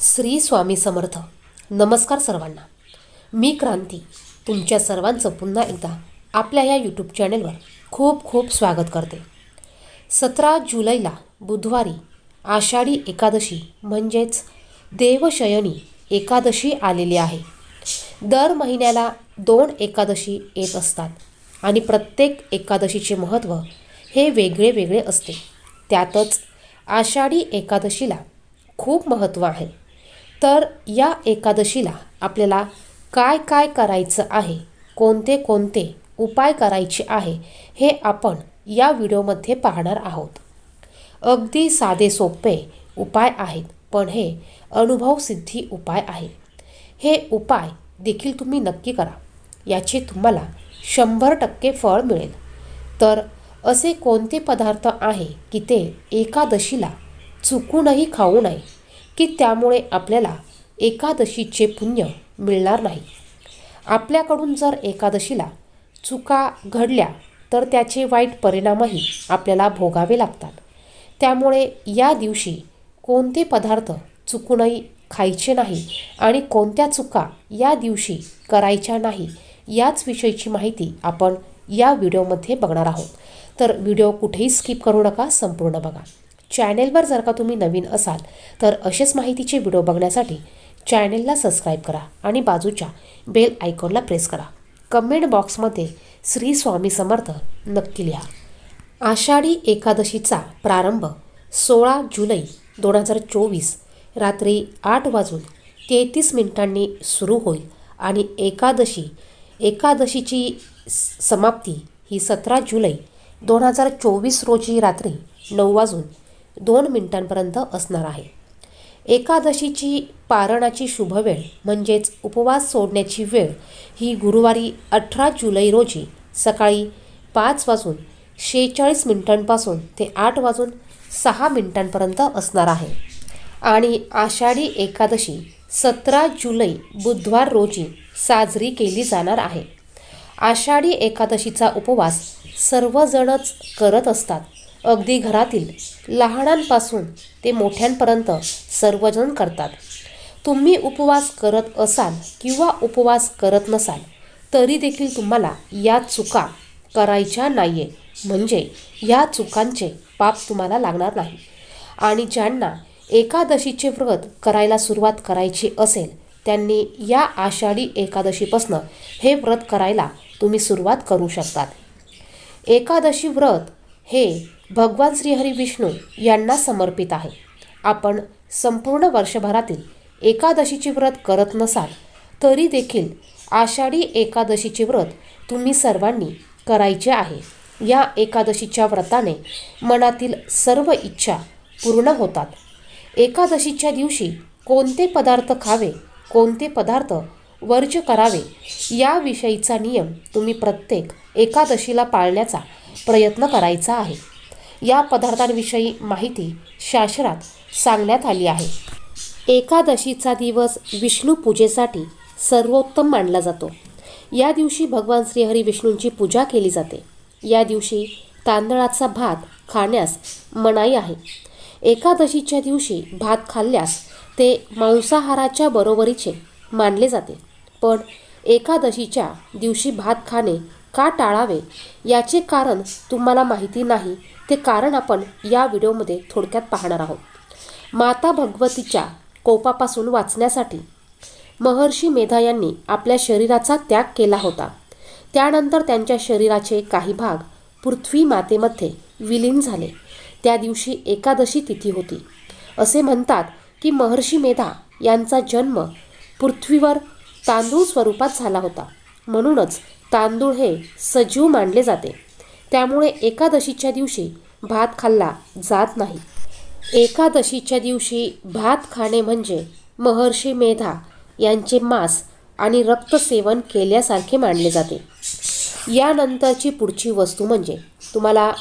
श्री स्वामी समर्थ. नमस्कार सर्वांना. मी क्रांती. तुमच्या सर्वांचं पुन्हा एकदा आपल्या या यूट्यूब चॅनेलवर खूप खूप स्वागत करते. सतरा जुलैला बुधवारी आषाढी एकादशी म्हणजेच देवशयनी एकादशी आलेली आहे. दर महिन्याला दोन एकादशी येत असतात आणि प्रत्येक एकादशीचे महत्त्व हे वेगळे वेगळे असते. त्यातच आषाढी एकादशीला खूप महत्त्व आहे. तर या एकादशीला आपल्याला काय काय करायचं आहे कोणते कोणते उपाय करायचे आहे हे आपण या व्हिडिओमध्ये पाहणार आहोत. अगदी साधे सोपे उपाय आहेत पण हे अनुभवसिद्धी उपाय आहे. हे उपाय देखील तुम्ही नक्की करा. याचे तुम्हाला शंभर टक्के फळ मिळेल. तर असे कोणते पदार्थ आहे की ते एकादशीला चुकूनही खाऊ नये की त्यामुळे आपल्याला एकादशीचे पुण्य मिळणार नाही. आपल्याकडून जर एकादशीला चुका घडल्या तर त्याचे वाईट परिणामही आपल्याला भोगावे लागतात. त्यामुळे या दिवशी कोणते पदार्थ चुकूनही खायचे नाही आणि कोणत्या चुका या दिवशी करायच्या नाही याच विषयीची माहिती आपण या व्हिडिओमध्ये बघणार आहोत. तर व्हिडिओ कुठेही स्किप करू नका संपूर्ण बघा. चॅनेलवर जर का तुम्ही नवीन असाल तर असेच माहितीचे व्हिडिओ बघण्यासाठी चॅनेलला सबस्क्राईब करा आणि बाजूच्या बेल आयकॉनला प्रेस करा. कमेंट बॉक्समध्ये श्री स्वामी समर्थ नक्की लिहा. आषाढी एकादशीचा प्रारंभ सोळा जुलै दोन हजार चोवीस रात्री आठ वाजून तेहतीस मिनिटांनी सुरू होईल आणि एकादशी एकादशीची स- समाप्ती ही सतरा जुलै दोन हजार चोवीस रोजी रात्री नऊ वाजून दोन मिनिटांपर्यंत असणार आहे. एकादशीची पारणाची शुभवेळ म्हणजेच उपवास सोडण्याची वेळ ही गुरुवारी अठरा जुलै रोजी सकाळी पाच वाजून शेहेचाळीस मिनिटांपासून ते आठ वाजून सहा मिनिटांपर्यंत असणार आहे. आणि आषाढी एकादशी सतरा जुलै बुधवार रोजी साजरी केली जाणार आहे. आषाढी एकादशीचा उपवास सर्वजणच करत असतात. अगदी घरातील लहानांपासून ते मोठ्यांपर्यंत सर्वजण करतात. तुम्ही उपवास करत असाल किंवा उपवास करत नसाल तरी देखील तुम्हाला या चुका करायच्या नाही आहे म्हणजे या चुकांचे पाप तुम्हाला लागणार नाही. आणि ज्यांना एकादशीचे व्रत करायला सुरुवात करायची असेल त्यांनी या आषाढी एकादशीपासनं हे व्रत करायला तुम्ही सुरुवात करू शकतात. एकादशी व्रत हे भगवान श्रीहरी विष्णू यांना समर्पित आहे. आपण संपूर्ण वर्षभरातील एकादशीची व्रत करत नसाल तरी देखील आषाढी एकादशीचे व्रत तुम्ही सर्वांनी करायचे आहे. या एकादशीच्या व्रताने मनातील सर्व इच्छा पूर्ण होतात. एकादशीच्या दिवशी कोणते पदार्थ खावे कोणते पदार्थ वर्ज करावे याविषयीचा नियम तुम्ही प्रत्येक एकादशीला पाळण्याचा प्रयत्न करायचा आहे. या पदार्थांविषयी माहिती शास्त्रात सांगण्यात आली आहे. एकादशीचा दिवस विष्णू पूजेसाठी सर्वोत्तम मानला जातो. या दिवशी भगवान श्रीहरी विष्णूंची पूजा केली जाते. या दिवशी तांदळाचा भात खाण्यास मनाई आहे. एकादशीच्या दिवशी भात खाल्ल्यास ते मांसाहाराच्या बरोबरीचे मानले जाते. पण एकादशीच्या दिवशी भात खाणे का टाळावे? याचे कारण तुम्हाला माहिती नाही. ते कारण आपण या व्हिडिओमध्ये थोडक्यात पाहणार आहोत. माता भगवतीच्या कोपापासून वाचण्यासाठी महर्षी मेधा यांनी आपल्या शरीराचा त्याग केला होता. त्यानंतर त्यांच्या शरीराचे काही भाग पृथ्वी मातेमध्ये विलीन झाले. त्या दिवशी एकादशी तिथी होती. असे म्हणतात की महर्षी मेधा यांचा जन्म पृथ्वीवर तांदूळ स्वरूपात झाला होता. म्हणूनच तांदूळ हे सजीव मानले जाते. त्यामुळे एकादशीच्या दिवशी भात खाल्ला जात नाही. एकादशीच्या दिवशी भात खाणे म्हणजे महर्षी मेधा यांचे मांस आणि रक्तसेवन केल्यासारखे मानले जाते. यानंतरची पुढची वस्तू म्हणजे तुम्हाला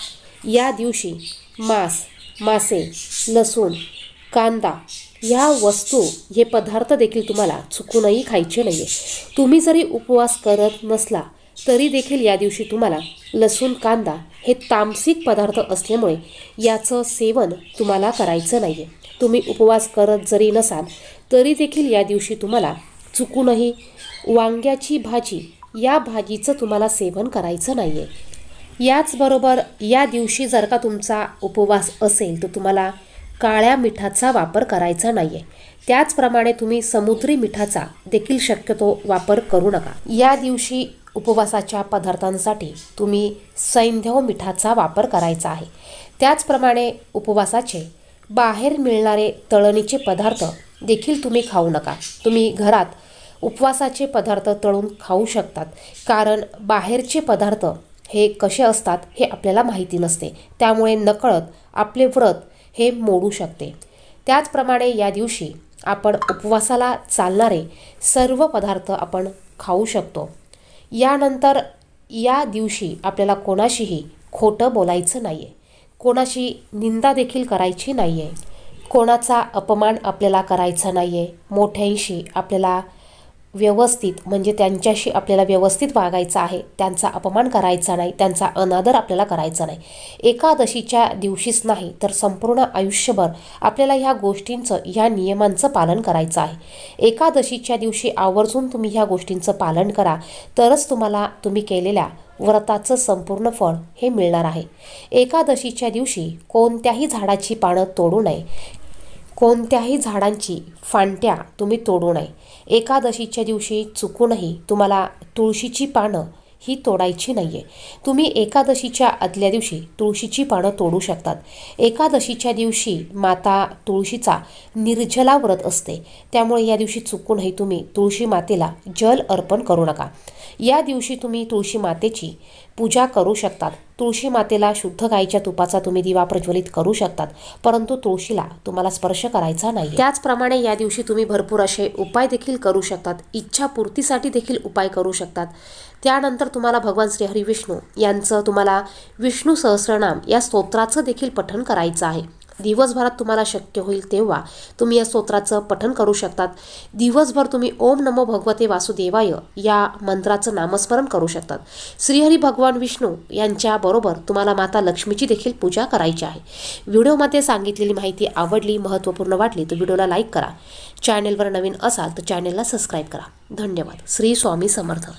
या दिवशी मांस मासे लसूण कांदा ह्या वस्तू हे पदार्थ देखील तुम्हाला चुकूनही खायचे नाही आहे तुम्ही जरी उपवास करत नसला तरी देखील या दिवशी तुम्हाला लसूण कांदा हे तामसिक पदार्थ असल्यामुळे याचं सेवन तुम्हाला करायचं नाही आहे तुम्ही उपवास करत जरी नसाल तरी देखील या दिवशी तुम्हाला चुकूनही वांग्याची भाजी या भाजीचं तुम्हाला सेवन करायचं नाही आहे याचबरोबर या दिवशी जर का तुमचा उपवास असेल तर तुम्हाला काळ्या मिठाचा वापर करायचा नाही आहे त्याचप्रमाणे तुम्ही समुद्री मिठाचा देखील शक्यतो वापर करू नका. या दिवशी उपवासाच्या पदार्थांसाठी तुम्ही सैंधव मिठाचा वापर करायचा आहे. त्याचप्रमाणे उपवासाचे बाहेर मिळणारे तळणीचे पदार्थ देखील तुम्ही खाऊ नका. तुम्ही घरात उपवासाचे पदार्थ तळून खाऊ शकतात. कारण बाहेरचे पदार्थ हे कसे असतात हे आपल्याला माहिती नसते. त्यामुळे नकळत आपले व्रत हे मोडू शकते. त्याचप्रमाणे या दिवशी आपण उपवासाला चालणारे सर्व पदार्थ आपण खाऊ शकतो. यानंतर या दिवशी आपल्याला कोणाशीही खोटं बोलायचं नाही आहे कोणाशी निंदा देखील करायची नाही आहे कोणाचा अपमान आपल्याला करायचा नाही आहे मोठ्यांशी आपल्याला व्यवस्थित म्हणजे त्यांच्याशी आपल्याला व्यवस्थित वागायचं आहे त्यांचा अपमान करायचा नाही त्यांचा अनादर आपल्याला करायचा नाही. एकादशीच्या दिवशीच नाही तर संपूर्ण आयुष्यभर आपल्याला ह्या गोष्टींचं ह्या नियमांचं पालन करायचं आहे. एकादशीच्या दिवशी आवर्जून तुम्ही ह्या गोष्टींचं पालन करा तरच तुम्हाला तुम्ही केलेल्या व्रताचं संपूर्ण फळ हे मिळणार आहे. एकादशीच्या दिवशी कोणत्याही झाडाची पानं तोडू नये. कोणत्याही झाडांची फांट्या तुम्ही तोडू नये. एकादशीच्या दिवशी चुकूनही तुम्हाला तुळशीची पानं ही तोडायची नाही आहे तुम्ही एकादशीच्या आदल्या दिवशी तुळशीची पानं तोडू शकतात. एकादशीच्या दिवशी माता तुळशीचा निर्जला व्रत असते. त्यामुळे या दिवशी चुकूनही तुम्ही तुळशी मातेला जल अर्पण करू नका. या दिवशी तुम्ही तुळशी मातेची पूजा करू शकतात. तुळशी मातेला शुद्ध गाईच्या तुपाचा तुम्ही दिवा प्रज्वलित करू शकतात परंतु तुळशीला तुम्हाला स्पर्श करायचा नाही त्याचप्रमाणे या दिवशी तुम्ही भरपूर असे उपाय देखील करू शकतात इच्छापूर्तीसाठी देखील उपाय करू शकतात. त्यानंतर तुम्हाला भगवान श्री हरी विष्णू यांचं तुम्हाला विष्णू सहस्रनाम या स्तोत्राचं देखील पठण करायचं आहे. दिवसभरात तुम्हाला शक्य होईल तेव्हा तुम्ही या स्तोत्राचं पठन करू शकतात. दिवसभर तुम्ही ओम नमो भगवते वासुदेवाय या मंत्राचं नामस्मरण करू शकतात. श्रीहरी भगवान विष्णू यांच्याबरोबर तुम्हाला माता लक्ष्मीची देखील पूजा करायची आहे. व्हिडिओमध्ये सांगितलेली माहिती आवडली महत्त्वपूर्ण वाटली तर व्हिडिओला लाईक करा. चॅनेलवर नवीन असाल तर चॅनेलला सबस्क्राईब करा. धन्यवाद. श्री स्वामी समर्थ.